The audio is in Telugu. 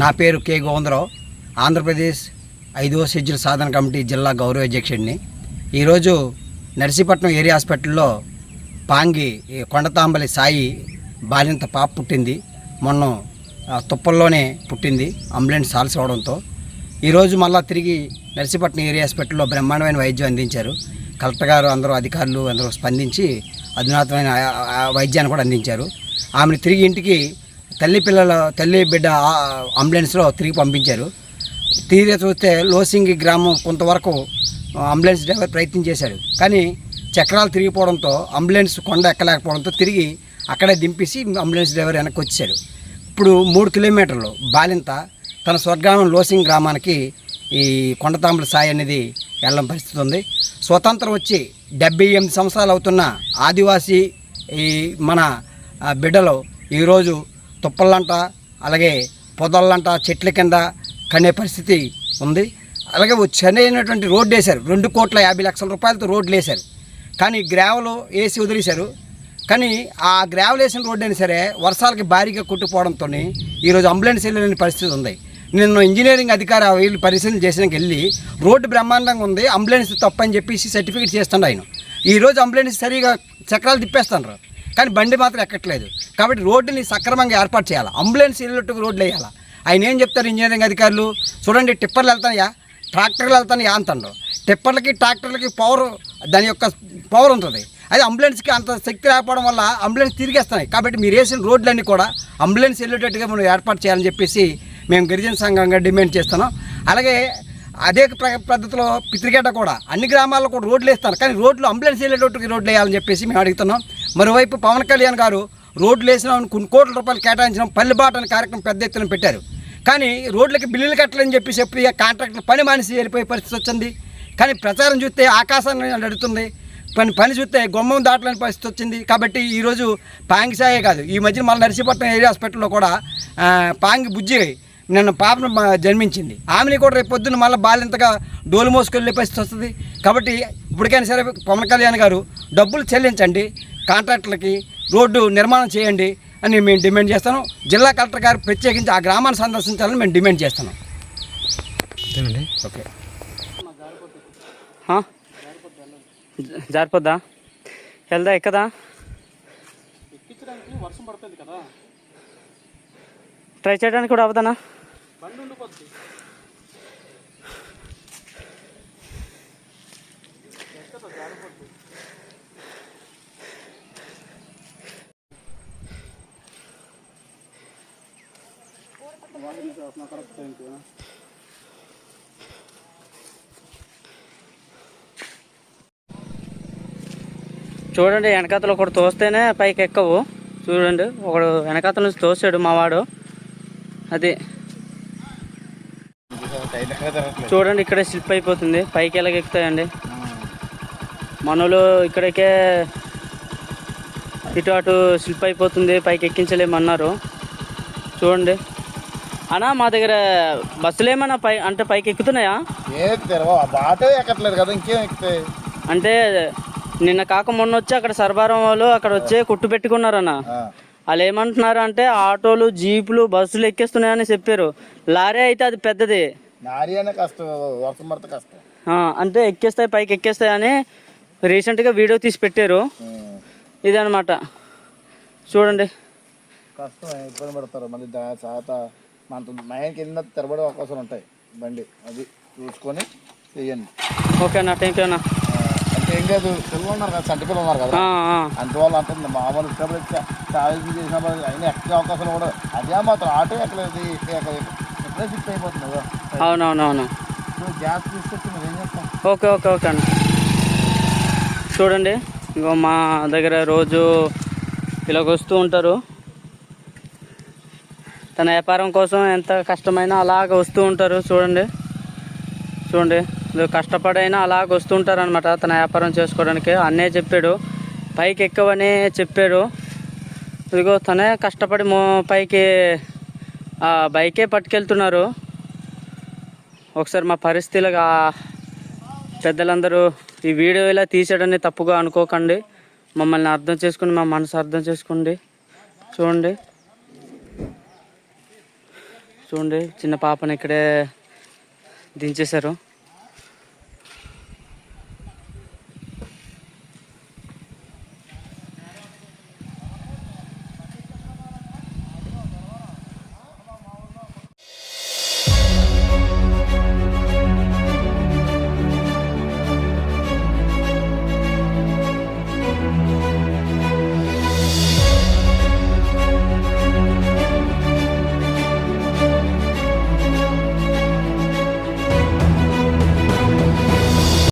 నా పేరు కె గోవిందరావు. ఆంధ్రప్రదేశ్ ఐదవ షెడ్యూల్ సాధన కమిటీ జిల్లా గౌరవ అధ్యక్షుడిని. ఈరోజు నర్సీపట్నం ఏరియా హాస్పిటల్లో పాంగి కొండతాంబలి సాయి బాలింత పాప పుట్టింది. మొన్న తుప్పల్లోనే పుట్టింది అంబులెన్స్ సాల్స్ అవడంతో. ఈరోజు మళ్ళా తిరిగి నర్సీపట్నం ఏరియా హాస్పిటల్లో బ్రహ్మాండమైన వైద్యం అందించారు. కలెక్టర్ గారు అందరూ అధికారులు అందరూ స్పందించి అధునాతమైన వైద్యాన్ని కూడా అందించారు. ఆమెను తిరిగి ఇంటికి తల్లి పిల్లల తల్లి బిడ్డ అంబులెన్స్లో తిరిగి పంపించారు. తీరే చూస్తే లోసింగి గ్రామం కొంతవరకు అంబులెన్స్ డ్రైవర్ ప్రయత్నం చేశాడు. కానీ చక్రాలు తిరిగిపోవడంతో అంబులెన్స్ కొండ ఎక్కలేకపోవడంతో తిరిగి అక్కడే దింపేసి అంబులెన్స్ డ్రైవర్ వెనక్కి వచ్చాడు ఇప్పుడు మూడు కిలోమీటర్లు బాలింత తన స్వర్గ్రామం లోసింగ్ గ్రామానికి ఈ కొండతాంబుల సాయి అనేది వెళ్ళడం పరిస్థితి ఉంది. స్వతంత్రం వచ్చి డెబ్బై ఎనిమిది సంవత్సరాలు అవుతున్న ఆదివాసీ ఈ మన బిడ్డలు ఈరోజు తుప్పలంట అలాగే పొదలంట చెట్ల కింద కనే పరిస్థితి ఉంది. అలాగే ఓ చెన్నైనటువంటి రోడ్డు వేశారు. రెండు కోట్ల యాభై లక్షల రూపాయలతో రోడ్లు వేశారు. కానీ గ్రావెలు వేసి వదిలేశారు. కానీ ఆ గ్రావెల్ వేసిన రోడ్డు అయినా సరే వర్షాలకి భారీగా కొట్టుకుపోవడంతో ఈరోజు అంబులెన్స్ వెళ్ళలేని పరిస్థితి ఉంది. నిన్న ఇంజనీరింగ్ అధికారి వీళ్ళు పరిశీలన చేసినాక వెళ్ళి రోడ్డు బ్రహ్మాండంగా ఉంది అంబులెన్స్ తప్పని చెప్పేసి సర్టిఫికేట్ చేస్తాడు ఆయన. ఈరోజు అంబులెన్స్ సరిగా చక్రాలు తిప్పేస్తాను కానీ బండి మాత్రం ఎక్కట్లేదు. కాబట్టి రోడ్డుని సక్రమంగా ఏర్పాటు చేయాలి? అంబులెన్స్ వెళ్ళేట్టుకు రోడ్లు వేయాలి? ఆయన ఏం చెప్తారు ఇంజనీరింగ్ అధికారులు? చూడండి టిప్పర్లు వెళ్తాయా ట్రాక్టర్లు వెళ్తాయా అంతండు టిప్పర్లకి ట్రాక్టర్లకి పవర్ దాని యొక్క పవర్ ఉంటుంది. అది అంబులెన్స్కి అంత శక్తి లేకపోవడం వల్ల అంబులెన్స్ తిరిగేస్తున్నాయి. కాబట్టి మీరు వేసిన రోడ్లన్నీ కూడా అంబులెన్స్ వెళ్ళేటట్టుగా మనం ఏర్పాటు చేయాలని చెప్పేసి మేము గిరిజన సంఘంగా డిమాండ్ చేస్తున్నాం. అలాగే అదే ప్ర- పద్ధతిలో పిత్రిగడ్డ కూడా అన్ని గ్రామాల్లో కూడా రోడ్లు వేస్తారు కానీ రోడ్లు అంబులెన్స్ వెళ్ళేటట్టుగా రోడ్లు వేయాలని చెప్పేసి మేము అడుగుతున్నాం. మరోవైపు పవన్ కళ్యాణ్ గారు రోడ్లు వేసిన కొన్ని కోట్ల రూపాయలు కేటాయించిన పల్లెబాట అనే కార్యక్రమం పెద్ద ఎత్తున పెట్టారు. కానీ రోడ్లకి బిల్లులు కట్టలేని చెప్పి చెప్పి ఆ కాంట్రాక్టర్ పని మానేసి వెళ్ళిపోయే పరిస్థితి వచ్చింది. కానీ ప్రచారం చూస్తే ఆకాశాన్ని నడుతుంది పని పని చూస్తే గుమ్మం దాటలేని పరిస్థితి వచ్చింది. కాబట్టి ఈరోజు పాంగిసాయే కాదు ఈ మధ్యన మళ్ళీ నర్సీపట్నం ఏరియా హాస్పిటల్లో కూడా పాంగి బుజ్జి నిన్న పాపను జన్మించింది. ఆమెని కూడా రేపు పొద్దున్న మళ్ళీ బాలింతగా డోలు మోసుకెళ్ళే పరిస్థితి వస్తుంది. కాబట్టి ఇప్పటికైనా సరే పవన్ కళ్యాణ్ గారు డబ్బులు చెల్లించండి. కాంట్రాక్టులకి రోడ్డు నిర్మాణం చేయండి అని మేము డిమాండ్ చేస్తాను. జిల్లా కలెక్టర్ గారు ప్రత్యేకించి ఆ గ్రామాన్ని సందర్శించాలని మేము డిమాండ్ చేస్తున్నాం. ఓకే. జారిపోద్దా? వెళ్దా ఎక్కదా? ట్రై చేయడానికి కూడా అవదనా? చూడండి వెనకాతలు ఒకడు తోస్తేనే పైకి ఎక్కవు. చూడండి ఒకడు వెనకాతల నుంచి తోసాడు మావాడు అది. చూడండి ఇక్కడే స్లిప్ అయిపోతుంది. పైకి ఎలాగ ఎక్కుతాయండి. మనలు ఇక్కడికే ఇటు అటు స్లిప్ అయిపోతుంది పైకి ఎక్కించలేమన్నారు. చూడండి. అన్నా మా దగ్గర బస్సులు ఏమన్నా పై అంటే పైకి ఎక్కుతున్నాయా బాటే ఎక్కట్లేదు కదా ఇంకేం ఎక్కుతాయి అంటే నిన్న కాక మొన్న వచ్చి అక్కడ సర్బారం వాళ్ళు అక్కడ వచ్చి కుట్టు పెట్టుకున్నారన్న. వాళ్ళు ఏమంటున్నారు అంటే ఆటోలు జీపులు బస్సులు ఎక్కేస్తున్నాయని చెప్పారు. లారీ అయితే అది పెద్దది. నారి అనే కష్టం వర్షం పడితే కష్టం. ఆ, అంటే ఎక్కేస్తాయి పైకి ఎక్కేస్తాయి అని రీసెంట్గా వీడియో తీసి పెట్టారు. ఇదనమాట చూడండి. కష్టం ఇబ్బంది పడతారు మళ్ళీ దా సాత మన మైన్ కింద తెరబడే అవకాశాలు ఉంటాయి. బండి అది చూసుకొని చెయ్యండి. ఓకే అన్న థ్యాంక్ యూ అన్న. అంటే ఏం కాదు పిల్లలు ఉన్నారు కదా చంటి పిల్లలు ఉన్నారు కదా. అందువల్ల అంటుంది మామూలు ఇష్టపడి ట్రావెల్ చేసినప్పుడు అయినా ఎక్కే అవకాశాలు కూడా అదే మాత్రం ఆటో ఎక్కలేదు ఎక్కడే షిఫ్ట్ అయిపోతుంది కదా. అవునవునవును. గ్యాస్ తీసుకొచ్చి ఏం చేస్తాం? ఓకే ఓకే ఓకే అన్న. చూడండి ఇంకో మా దగ్గర రోజు ఇలాగ వస్తూ ఉంటారు. తన వ్యాపారం కోసం ఎంత కష్టమైనా అలాగ వస్తూ ఉంటారు. చూడండి. చూడండి. కష్టపడైనా అలాగ వస్తూ ఉంటారు అనమాట తన వ్యాపారం చేసుకోవడానికి. అన్నే చెప్పాడు. పైకి ఎక్కువనే చెప్పాడు. ఇదిగో తనే కష్టపడి మో పైకి బైకే పట్టుకెళ్తున్నారు. ఒకసారి మా పరిస్థితులుగా పెద్దలందరూ ఈ వీడియో ఇలా తీసాడని తప్పుగా అనుకోకండి. మమ్మల్ని అర్థం చేసుకుని మా మనసు అర్థం చేసుకోండి. చూడండి. చూడండి చిన్న పాపని ఇక్కడే దించేశారు.